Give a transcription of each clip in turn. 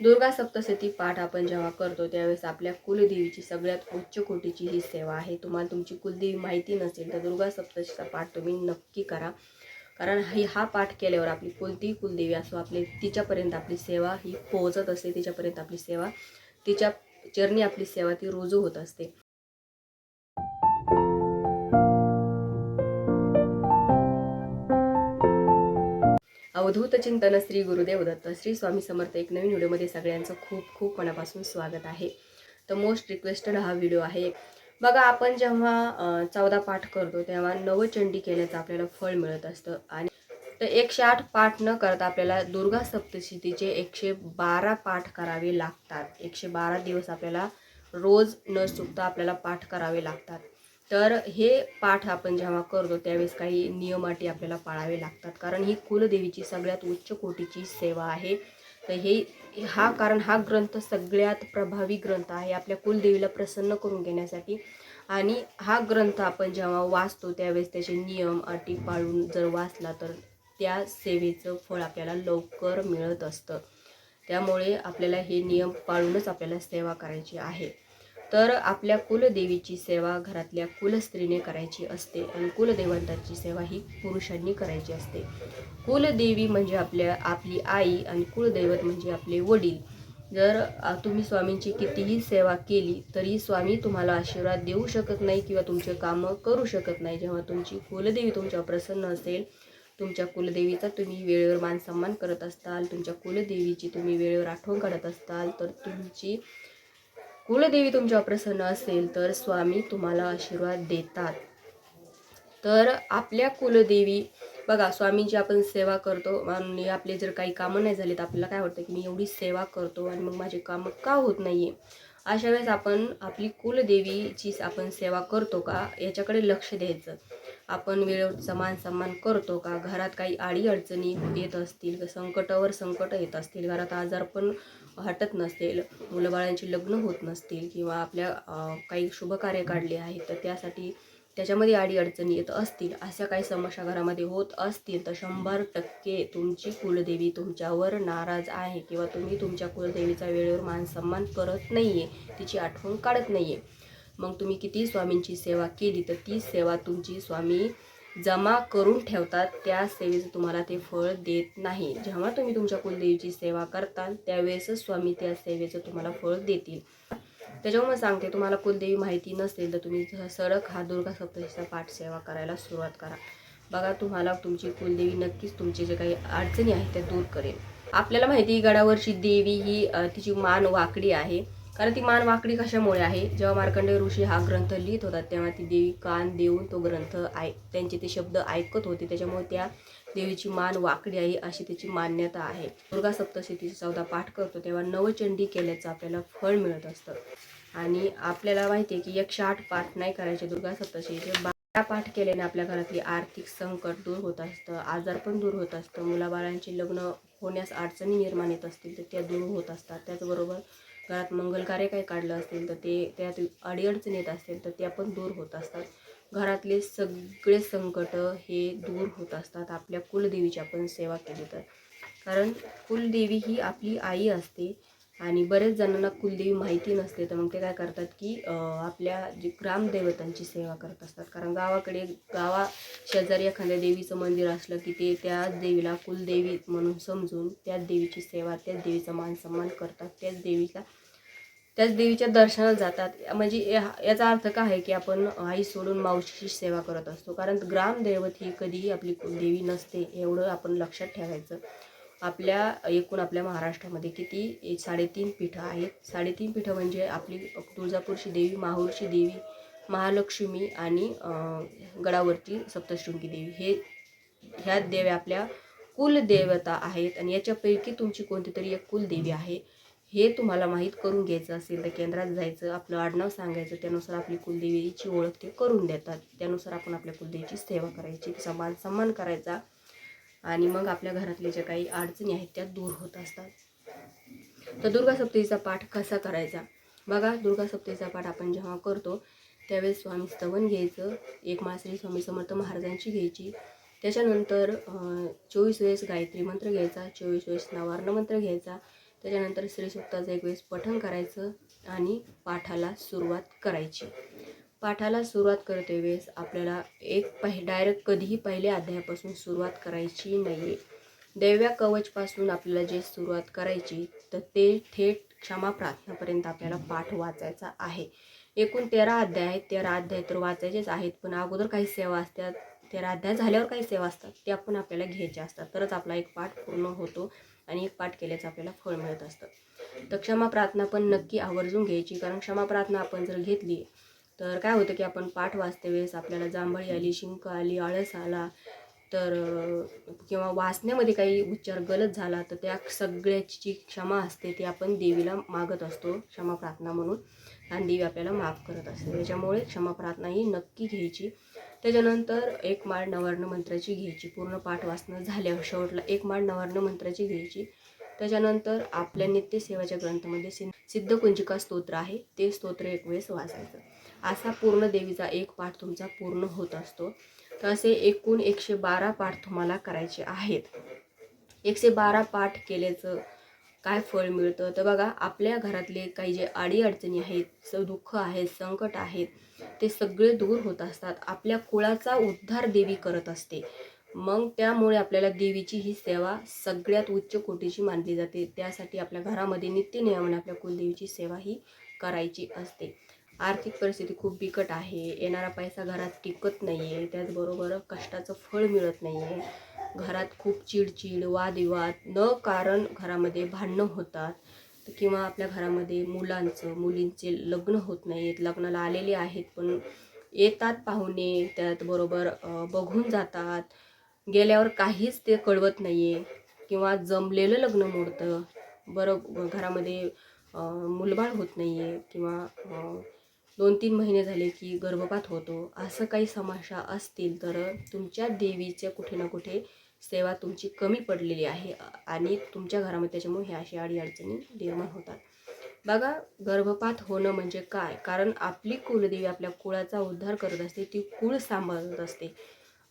दुर्गा सप्तशती पाठ आपण जेव्हा करतो त्यावेळेस आपल्या कुलदेवीची सगळ्यात उच्च कोटीची ही सेवा आहे. तुम्हाला तुमची कुलदेवी माहिती नसेल तर दुर्गा सप्तशतीचा पाठ तुम्ही नक्की करा. कारण ही हा पाठ केल्यावर आपली कोणतीही कुलदेवी असो आपली तिच्यापर्यंत आपली सेवा ही पोहोचत असते तिच्यापर्यंत आपली सेवा तिच्या चरणी आपली सेवा ती रुजू होत असते. अवधूत चिंतन श्री गुरुदेव दत्त श्री स्वामी समर्थ एक नवीन व्हिडिओमध्ये सगळ्यांचं खूप खूप मनापासून स्वागत आहे. तर मोस्ट रिक्वेस्टेड हा व्हिडिओ आहे. बघा आपण जेव्हा चौदा पाठ करतो तेव्हा नवचंडी केल्याचं आपल्याला फळ मिळत असतं. आणि तर एकशे आठ पाठ न करता आपल्याला दुर्गा सप्तशतीचे एकशे बारा पाठ करावे लागतात. एकशे बारा दिवस आपल्याला रोज न चुकता आपल्याला पाठ करावे लागतात. तर हे पाठ आपण जेव्हा करतो त्यावेळेस काही नियम अटी आपल्याला पाळावे लागतात. कारण ही कुलदेवीची सगळ्यात उच्च कोटीची सेवा आहे. तर हे हा कारण हा ग्रंथ सगळ्यात प्रभावी ग्रंथ आहे आपल्या कुलदेवीला प्रसन्न करून घेण्यासाठी. आणि हा ग्रंथ आपण जेव्हा वाचतो त्यावेळेस त्याचे नियम अटी पाळून जर वाचला तर त्या सेवेचं फळ आपल्याला लवकर मिळत असतं. त्यामुळे आपल्याला हे नियम पाळूनच आपल्याला सेवा करायची आहे. तर आपल्या कुलदेवीची सेवा घरातल्या कुलस्त्रीने करायची असते आणि कुलदेवंताची सेवा ही पुरुषांनी करायची असते. कुलदेवी म्हणजे आपल्या आपली आई आणि कुलदैवत म्हणजे आपले वडील. जर तुम्ही स्वामींची कितीही सेवा केली तरी स्वामी तुम्हाला आशीर्वाद देऊ शकत नाही किंवा तुमचे कामं करू शकत नाही. जेव्हा तुमची कुलदेवी तुमच्यावर प्रसन्न असेल तुमच्या कुलदेवीचा तुम्ही वेळेवर मान सन्मान करत असताल तुमच्या कुलदेवीची तुम्ही वेळेवर आठवण काढत असताल तर तुमची कुलदेवी तुमच्यावर प्रसन्न असेल तर स्वामी तुम्हाला आशीर्वाद देतात. तर आपल्या कुलदेवी बघा स्वामींची आपण सेवा करतो आणि आपले जर काही कामं नाही झाले तर आपल्याला काय वाटतं की मी एवढी सेवा करतो आणि मग माझे कामं का होत नाही आहे अशा वेळेस आपण आपली कुलदेवीची आपण सेवा करतो का? याच्याकडे लक्ष द्यायचं. आपण वेळेवर समान सन्मान करतो का? घरात काही आडी अडचणी येत असतील संकटावर संकट येत असतील घरात आजार पण हटत नसतील मुलंबाळांची लग्न होत नसतील किंवा आपल्या काही शुभकार्य काढले आहेत तर त्यासाठी त्याच्यामध्ये आडी अडचणी येत असतील अशा काही समस्या घरामध्ये होत असतील तर शंभर टक्के तुमची कुलदेवी तुमच्यावर नाराज आहे किंवा तुम्ही तुमच्या कुलदेवीचा वेळेवर मान सन्मान करत नाही आहे तिची आठवण काढत नाही आहे मग तुम्ही किती स्वामींची सेवा केली तर ती सेवा तुमची स्वामी जमा करून ठेवतात. त्या सेवेचं तुम्हाला ते फळ देत नाही. जेव्हा तुम्ही तुमच्या कुलदेवीची सेवा करताल त्यावेळेसच स्वामी त्या सेवेचं तुम्हाला फळ देतील. त्याच्यामुळे सांगते तुम्हाला कुलदेवी माहिती नसेल तर तुम्ही सडक हा दुर्गा सप्तशीचा पाठ सेवा करायला सुरुवात करा. बघा तुम्हाला तुमची कुलदेवी नक्कीच तुमचे जे काही अडचणी आहेत त्या दूर करेल. आपल्याला माहिती गडावरची देवी ही तिची मान वाकडी आहे. कारण ती मान वाकडी कशामुळे आहे? जेव्हा मार्कंडेय ऋषी हा ग्रंथ लिहित होता तेव्हा ती देवी कान देऊन तो ग्रंथ आय त्यांचे ते शब्द ऐकत होते. त्याच्यामुळे त्या देवीची मान वाकडी आहे अशी त्याची मान्यता आहे. दुर्गा सप्तशतीचा चौदा पाठ करतो तेव्हा नवचंडी केल्याचं आपल्याला फळ मिळत असतं. आणि आपल्याला माहिती आहे की एकशे आठ पाठ नाही करायचे दुर्गा सप्तशतीचे बारा पाठ केल्याने आपल्या घरातली आर्थिक संकट दूर होत असतं आजार पण दूर होत असतं. मुलाबाळांची लग्न होण्यास अडचणी निर्माण येत असतील तर त्या दूर होत असतात. त्याचबरोबर घरात मंगल कार्य काही काढलं असेल तर ते त्यात अडीअडचण येत असतील तर त्या पण दूर होत असतात. घरातले सगळे संकट हे दूर होत असतात. आपल्या कुलदेवीची आपण सेवा केली तर. कारण कुलदेवी ही आपली आई असते. आणि बरेच जणांना कुलदेवी माहिती नसते तर मग ते काय करतात की आपल्या जे ग्रामदेवतांची सेवा करत असतात. कारण गावाकडे गावा शेजारी एखाद्या देवीचं मंदिर असलं की ते त्याच देवीला कुलदेवी म्हणून समजून त्याच देवीची सेवा त्याच देवीचा मान सन्मान करतात त्याच देवीचा त्याच देवीच्या दर्शनाला जातात. म्हणजे या- याचा अर्थ काय आहे की आपण आई सोडून मावशीची सेवा करत असतो. कारण ग्रामदैवत ही कधीही आपली कुलदेवी नसते एवढं आपण लक्षात ठेवायचं. आपल्या एकूण आपल्या महाराष्ट्रामध्ये किती साडेतीन पीठं आहेत. साडेतीन पीठं म्हणजे आपली तुळजापूरची देवी माहूरची देवी महालक्ष्मी आणि गडावरची सप्तशृंगी देवी. हे ह्या देव्या आपल्या कुलदेवता आहेत आणि याच्यापैकी तुमची कोणती तरी एक कुलदेवी आहे हे तुम्हाला माहीत करून घ्यायचं असेल तर केंद्रात जायचं आपलं आडनाव सांगायचं त्यानुसार आपली कुलदेवीची ओळख ते करून देतात. त्यानुसार आपण आपल्या कुलदेवीची सेवा करायची समान सन्मान करायचा आणि मग आपल्या घरातले ज्या काही अडचणी आहेत त्या दूर होत असतात. तर दुर्गा सप्ततीचा पाठ कसा करायचा? बघा दुर्गा सप्ततीचा पाठ आपण जेव्हा करतो त्यावेळेस स्वामी स्तवन घ्यायचं एक मासरी श्री स्वामी समर्थ महाराजांची घ्यायची. त्याच्यानंतर चोवीस वेळेस गायत्री मंत्र घ्यायचा चोवीस वेळेस नवार्ण मंत्र घ्यायचा. त्याच्यानंतर श्रीसुक्ताचं एक वेळेस पठण करायचं आणि पाठाला सुरुवात करायची. पाठाला सुरुवात करते वेळेस आपल्याला एक पहि डायरेक्ट कधीही पहिल्या अध्यायापासून सुरुवात करायची नाही दैव्या कवचपासून आपल्याला जे सुरुवात करायची तर ते थेट क्षमा प्रार्थनापर्यंत आपल्याला पाठ वाचायचा आहे. एकूण तेरा अध्याय आहेत. तेरा अध्याय तर वाचायचेच आहेत पण अगोदर काही सेवा असतात. तेरा अध्याय झाल्यावर काही सेवा असतात त्या पण आपल्याला घ्यायच्या असतात. तरच आपला एक पाठ पूर्ण होतो आणि एक पाठ केल्याचं आपल्याला फळ मिळत असतं. तर क्षमा प्रार्थना पण नक्की आवर्जून घ्यायची कारण क्षमा प्रार्थना आपण जर घेतली तर काय होतं की आपण पाठ वाचते वेळेस आपल्याला जांभळी आली शिंक आली आळस आला तर किंवा वाचण्यामध्ये काही उच्चार गलत झाला तर त्या सगळ्याची जी क्षमा असते ती आपण देवीला मागत असतो क्षमा प्रार्थना म्हणून. आणि देवी आपल्याला माफ करत असते. त्याच्यामुळे क्षमा प्रार्थना ही नक्की घ्यायची. त्याच्यानंतर एक माळ नवर्ण मंत्राची घ्यायची. पूर्ण पाठ वाचणं झाल्यावर शेवटला एक माळ नवर्ण मंत्राची घ्यायची. त्याच्यानंतर आपल्या नित्यसेवाच्या ग्रंथामध्ये सिद्ध सिद्धकुंजिका स्तोत्र आहे. ते स्तोत्र एक वेळेस वाचायचं. असा पूर्ण देवीचा एक पाठ तुमचा पूर्ण होत असतो. तर असे एकूण एकशे बारा पाठ तुम्हाला करायचे आहेत. एकशे बारा पाठ केल्याचं काय फळ मिळतं? तर बघा आपल्या घरातले काही जे अडीअडचणी आहेत स दुःख आहेत संकट आहेत ते सगळे दूर होत असतात. आपल्या कुळाचा उद्धार देवी करत असते. मग त्यामुळे आपल्याला देवीची ही सेवा सगळ्यात उच्च कोटीची मानली जाते. त्यासाठी आपल्या घरामध्ये नित्यनियमाने आपल्या कुलदेवीची सेवा ही करायची असते. आर्थिक परिस्थिती खूप बिकट आहे. येणारा पैसा घरात टिकत नाही आहे त्याचबरोबर कष्टाचं फळ मिळत नाही आहे घरात खूप चिडचिड वादविवाद न कारण घरामध्ये भांडणं होतात. किंवा आपल्या घरामध्ये मुलांचं मुलींचे लग्न होत नाहीत लग्नाला आलेले आहेत पण येतात पाहुणे. त्याचबरोबर बघून जातात. गेल्यावर काहीच ते कळवत नाही आहे किंवा जमलेलं लग्न मोडतं. बरं घरामध्ये मुलबाळ होत नाही आहे किंवा दोन तीन महिने झाले की गर्भपात होतो. असं काही समस्या असतील तर तुमच्या देवीच्या कुठे ना कुठे सेवा तुमची कमी पडलेली आहे आणि तुमच्या घरामध्ये त्याच्यामुळे ह्या अशी अडीअडचणी निर्माण होतात. बघा गर्भपात होणं म्हणजे काय? कारण आपली कुलदेवी आपल्या कुळाचा उद्धार करत असते ती कुळ सांभाळत असते.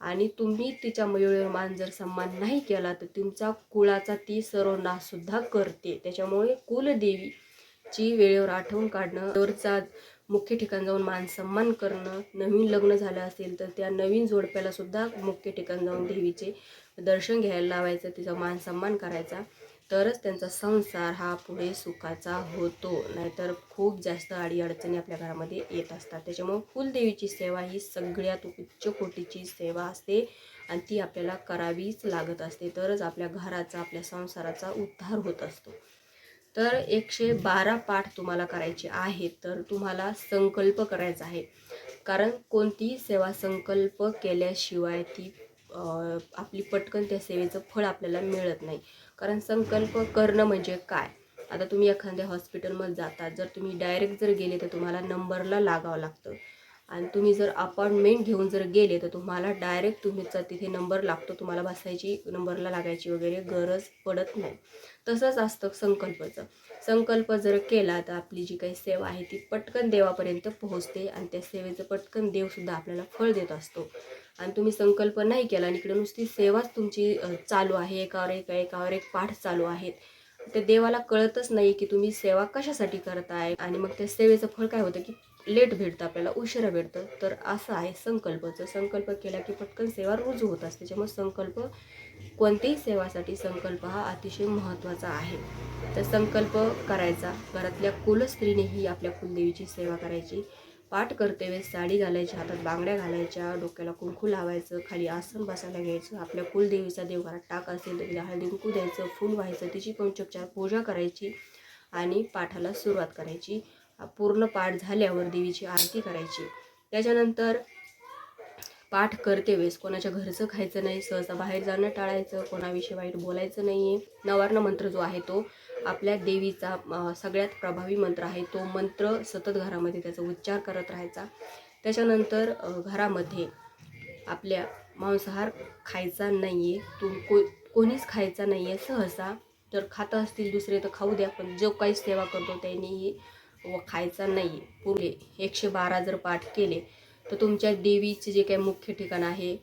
आणि तुम्ही तिच्या मयूर मान जर सन्मान नाही केला तर तुमचा कुळाचा ती सर्वनाश सुद्धा करते. त्याच्यामुळे कुलदेवीची वेळेवर आठवण काढणं वरचा मुख्य ठिकाण जाऊन मान सन्मान करणं नवीन लग्न झालं असेल तर त्या नवीन जोडप्यालासुद्धा मुख्य ठिकाण जाऊन देवीचे दर्शन घ्यायला लावायचं तिचा मान सन्मान करायचा. तरच त्यांचा संसार हा पुढे सुखाचा होतो. नाहीतर खूप जास्त अडीअडचणी आपल्या घरामध्ये येत असतात. त्याच्यामुळे कुलदेवीची सेवा ही सगळ्यात उच्च कोटीची सेवा असते आणि ती आपल्याला करावीच लागत असते. तरच आपल्या घराचा आपल्या संसाराचा उद्धार होत असतो. तर एकशे बारा पाठ तुम्हाला करायचे आहेत तर तुम्हाला संकल्प करायचा आहे. कारण कोणतीही सेवा संकल्प केल्याशिवाय ती आपली पटकन त्या सेवेचं फळ आपल्याला मिळत नाही. कारण संकल्प करणं म्हणजे काय? आता तुम्ही एखाद्या हॉस्पिटलमध्ये जाता जर तुम्ही डायरेक्ट जर गेले तर तुम्हाला नंबरला लागावं लागतं. आणि तुम्ही जर अपॉइंटमेंट घेऊन जर गेले तर तुम्हाला डायरेक्ट तुमचा तिथे नंबर लागतो तुम्हाला बसायची नंबरला लागायची वगैरे गरज पडत नाही. तसंच असतं संकल्पाचं. संकल्प जर केला तर आपली जी काही सेवा आहे ती पटकन देवापर्यंत पोहोचते आणि त्या सेवेचं पटकन देवसुद्धा आपल्याला फळ देत असतो. आणि तुम्ही संकल्प नाही केला आणि इकडे नुसती सेवाच तुमची चालू आहे एकावर एक एकावर एक पाठ चालू आहेत. ते देवाला कळतच नाही की तुम्ही सेवा कशासाठी करताय आणि मग त्या सेवेचं फळ काय होतं की लेट भेटतं आपल्याला उशिरा भेटतं. तर असं आहे संकल्पचं. संकल्प केला की पटकन सेवा रुजू होत असते. त्याच्यामुळे संकल्प कोणत्याही सेवासाठी संकल्प हा अतिशय महत्त्वाचा आहे. तर संकल्प करायचा. घरातल्या कुलस्त्रीनेही आपल्या कुलदेवीची सेवा करायची. पाठ करते वेळेस साडी घालायची हातात बांगड्या घालायच्या डोक्याला कुंकू लावायचं खाली आसन बसायला घ्यायचं आपल्या कुलदेवीचा देवघरात टाक असेल तर तिला हळदी कुंकू द्यायचं फूल व्हायचं तिची पंचोपचार पूजा करायची आणि पाठाला सुरुवात करायची. पूर्ण पाठ झाल्यावर देवीची आरती करायची. त्याच्यानंतर पाठ करते वेळेस. कोणाच्या घरचं खायचं नाही सहसा बाहेर जाणं टाळायचं कोणाविषयी वाईट बोलायचं नाही आहे नवार्ण मंत्र जो आहे तो आपल्या देवीचा सगळ्यात प्रभावी मंत्र आहे. तो मंत्र सतत घरामध्ये त्याचा उच्चार करत राहायचा. त्याच्यानंतर घरामध्ये आपल्या मांसाहार खायचा नाही आहे तू को कोणीच खायचा नाही आहे सहसा. जर खातं असतील दुसरे तर खाऊ द्या पण जो काही सेवा करतो त्यांनीही व खायचा नाही. आहे पुढे एकशे बारा जर पाठ केले तर तुमच्या देवीचे जे काही मुख्य ठिकाण आहे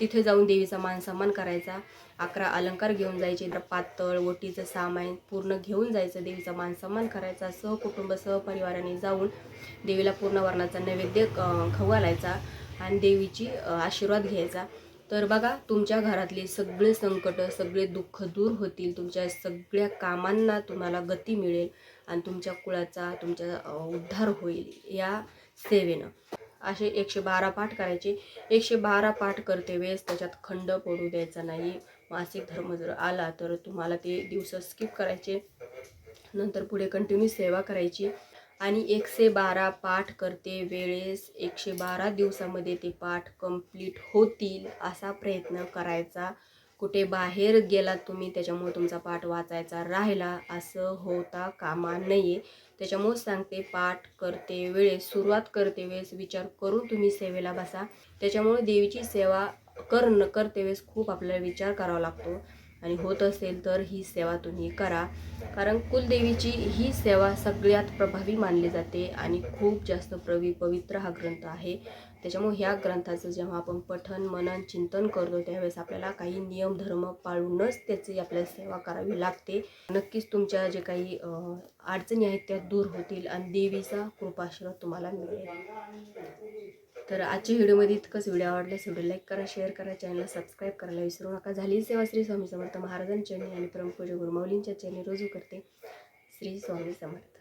तिथे जाऊन देवीचा मान सन्मान करायचा. अकरा अलंकार घेऊन जायचे पातळ ओटीचं सामान पूर्ण घेऊन जायचं देवीचा मान सन्मान करायचा. सहकुटुंब सहपरिवाराने जाऊन देवीला पूर्ण वर्णाचा नैवेद्य अं, खाऊ घालायचा आणि देवीची आशीर्वाद घ्यायचा. तर बघा तुमच्या घरातले सगळे संकट सगळे दुःख दूर होतील. तुमच्या सगळ्या कामांना तुम्हाला गती मिळेल. आणि तुमच्या कुळाचा तुमच्या उद्धार होईल या सेवेनं. असे एकशे बारा पाठ करायचे. एकशे बारा पाठ करते वेळेस त्याच्यात खंड पडू द्यायचा नाही. मासिक धर्म जर आला तर तुम्हाला ते दिवस स्किप करायचे. नंतर पुढे कंटिन्यू सेवा करायची. आणि एकशे बारा पाठ करते वेळेस एकशे बारा दिवसामध्ये ते पाठ कंप्लीट होतील असा प्रयत्न करायचा. कुठे बाहेर गेलात तुम्ही त्याच्यामुळे तुमचा पाठ वाचायचा राहिला असं होता कामा नये. त्याच्यामुळे सांगते पाठ करते वेळेस सुरुवात करते वेळेस विचार करून तुम्ही सेवेला बसा. त्याच्यामुळे देवीची सेवा करणं करते वेळेस खूप आपल्याला विचार करावा लागतो. आणि होत असेल तर ही सेवा तुम्ही करा. कारण कुलदेवीची ही सेवा सगळ्यात प्रभावी मानली जाते आणि खूप जास्त प्रवी पवित्र हा ग्रंथ आहे. त्याच्यामुळे ह्या ग्रंथाचं जेव्हा आपण पठन मनन चिंतन करतो त्यावेळेस आपल्याला काही नियम धर्म पाळूनच त्याची आपल्याला सेवा करावी लागते. नक्कीच तुमच्या जे काही अडचणी आहेत त्या दूर होतील आणि देवीचा कृपाशीर्वाद तुम्हाला मिळेल. तर आजच्या व्हिडिओमध्ये इतकंच. व्हिडिओ आवडल्यास व्हिडिओ लाईक करा शेअर करा चॅनलला सबस्क्राईब करायला विसरू नका. झाली सेवा श्री स्वामी समर्थ महाराजांच्या चरणी आणि परमपूज गुरुमाऊलींच्या चरणी रोजू करते. श्री स्वामी समर्थ.